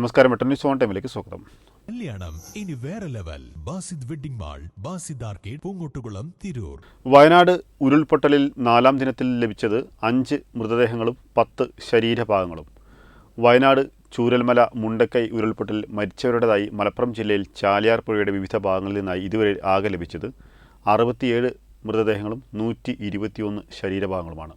നമസ്കാരം. Butter news on ടൈമിലേക്ക് സ്വാഗതം. കല്യാണം ഇനി വേറെ level. Basid wedding mall Basid arcade Poongottukulam Tirur. Wayanad ഉരുൾപൊട്ടലിൽ നാലാം ദിനത്തിൽ ലഭിച്ചത് അഞ്ച് മൃതദേഹങ്ങളും പത്ത് ശരീരഭാഗങ്ങളും. വയനാട് ചൂരൽമല മുണ്ടക്കൈ ഉരുൾപൊട്ടലിൽ മരിച്ചവരുടേതായി മലപ്പുറം ജില്ലയിൽ ചാലിയാർ പുഴയുടെ വിവിധ ഭാഗങ്ങളിൽ നിന്നായി ഇതുവരെ ആകെ ലഭിച്ചത് അറുപത്തിയേഴ് മൃതദേഹങ്ങളും നൂറ്റി ഇരുപത്തിയൊന്ന് ശരീരഭാഗങ്ങളുമാണ്.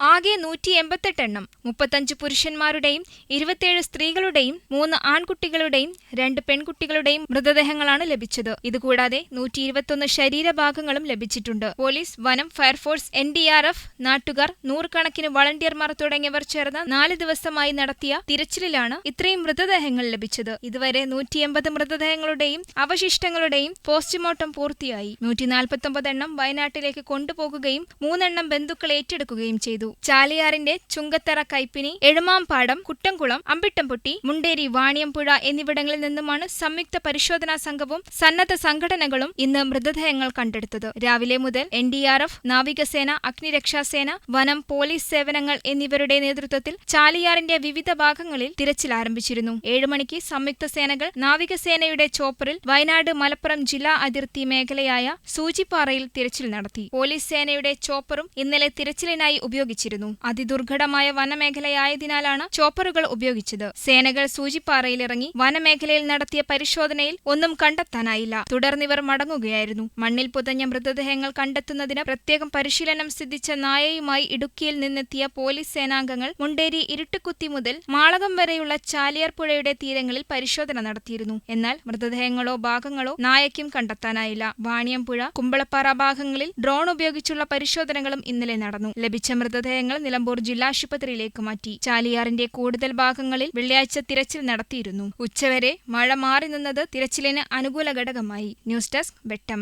ആകെ നൂറ്റി എൺപത്തെട്ട് എണ്ണം മുപ്പത്തഞ്ച് പുരുഷന്മാരുടെയും ഇരുപത്തിയേഴ് സ്ത്രീകളുടെയും മൂന്ന് ആൺകുട്ടികളുടെയും രണ്ട് പെൺകുട്ടികളുടെയും മൃതദേഹങ്ങളാണ് ലഭിച്ചത്. ഇതുകൂടാതെ നൂറ്റി ഇരുപത്തൊന്ന് ശരീരഭാഗങ്ങളും ലഭിച്ചിട്ടുണ്ട്. പോലീസ് വനം fire force N D R F നാട്ടുകാർ നൂറുകണക്കിന് വളണ്ടിയർമാർ തുടങ്ങിയവർ ചേർന്ന് നാല് ദിവസമായി നടത്തിയ തിരച്ചിലിലാണ് ഇത്രയും മൃതദേഹങ്ങൾ ലഭിച്ചത്. ഇതുവരെ നൂറ്റി എൺപത് മൃതദേഹങ്ങളുടെയും അവശിഷ്ടങ്ങളുടെയും പോസ്റ്റ്മോർട്ടം പൂർത്തിയായി. നൂറ്റി നാൽപ്പത്തൊമ്പത് എണ്ണം വയനാട്ടിലേക്ക് കൊണ്ടുപോകുകയും മൂന്നെണ്ണം ബന്ധുക്കൾ ഏറ്റെടുക്കുകയും ചെയ്തു. ചാലിയാറിന്റെ ചുങ്കത്തറ കൈപ്പിനി എഴുമാംപാടം കുട്ടംകുളം അമ്പിട്ടംപൊട്ടി മുണ്ടേരി വാണിയംപുഴ എന്നിവിടങ്ങളിൽ നിന്നുമാണ് സംയുക്ത പരിശോധനാ സംഘവും സന്നദ്ധ സംഘടനകളും ഇന്ന് മൃതദേഹങ്ങൾ കണ്ടെടുത്തത്. രാവിലെ മുതൽ എൻ ഡി ആർ എഫ് നാവികസേന അഗ്നിരക്ഷാസേന വനം പോലീസ് സേവനങ്ങൾ എന്നിവരുടെ നേതൃത്വത്തിൽ ചാലിയാറിന്റെ വിവിധ ഭാഗങ്ങളിൽ തിരച്ചിൽ ആരംഭിച്ചിരുന്നു. ഏഴുമണിക്ക് സംയുക്ത സേനകൾ നാവികസേനയുടെ ചോപ്പറിൽ വയനാട് മലപ്പുറം ജില്ലാ അതിർത്തി മേഖലയായ സൂചിപ്പാറയിൽ തിരച്ചിൽ നടത്തി. പോലീസ് സേനയുടെ ചോപ്പറും ഇന്നലെ തിരച്ചിലിനായി ഉപയോഗിച്ചിരുന്നു. അതിദുർഘടമായ വനമേഖലയായതിനാലാണ് ചോപ്പറുകൾ ഉപയോഗിച്ചത്. സേനകൾ സൂചിപ്പാറയിലിറങ്ങി വനമേഖലയിൽ നടത്തിയ പരിശോധനയിൽ ഒന്നും കണ്ടെത്താനായില്ല. തുടർന്നിവർ മടങ്ങുകയായിരുന്നു. മണ്ണിൽ പുതഞ്ഞ മൃതദേഹങ്ങൾ കണ്ടെത്തുന്നതിന് പ്രത്യേകം പരിശീലനം സിദ്ധിച്ച നായയുമായി ഇടുക്കിയിൽ നിന്നെത്തിയ പോലീസ് സേനാംഗങ്ങൾ മുണ്ടേരി ഇരുട്ടുകുത്തി മുതൽ മാളകം വരെയുള്ള ചാലിയാർ പുഴയുടെ തീരങ്ങളിൽ പരിശോധന നടത്തിയിരുന്നു. എന്നാൽ മൃതദേഹങ്ങളോ ഭാഗങ്ങളോ നായയ്ക്കും കണ്ടെത്താനായില്ല. വാണിയംപുഴ കുമ്പളപ്പാറ ഭാഗങ്ങളിൽ ഡ്രോൺ ഉപയോഗിച്ചുള്ള പരിശോധനകളും ഇന്നലെ നടന്നു. ലഭിച്ച മൃതദേഹങ്ങൾ നിലമ്പൂർ ജില്ലാശുപത്രിയിലേക്ക് മാറ്റി. ചാലിയാറിന്റെ കൂടുതൽ ഭാഗങ്ങളിൽ വെള്ളിയാഴ്ച തിരച്ചിൽ നടത്തിയിരുന്നു. ഉച്ചവരെ മഴ മാറി നിന്നത് തിരച്ചിലിന് അനുകൂല ഘടകമായി. News desk Vettam.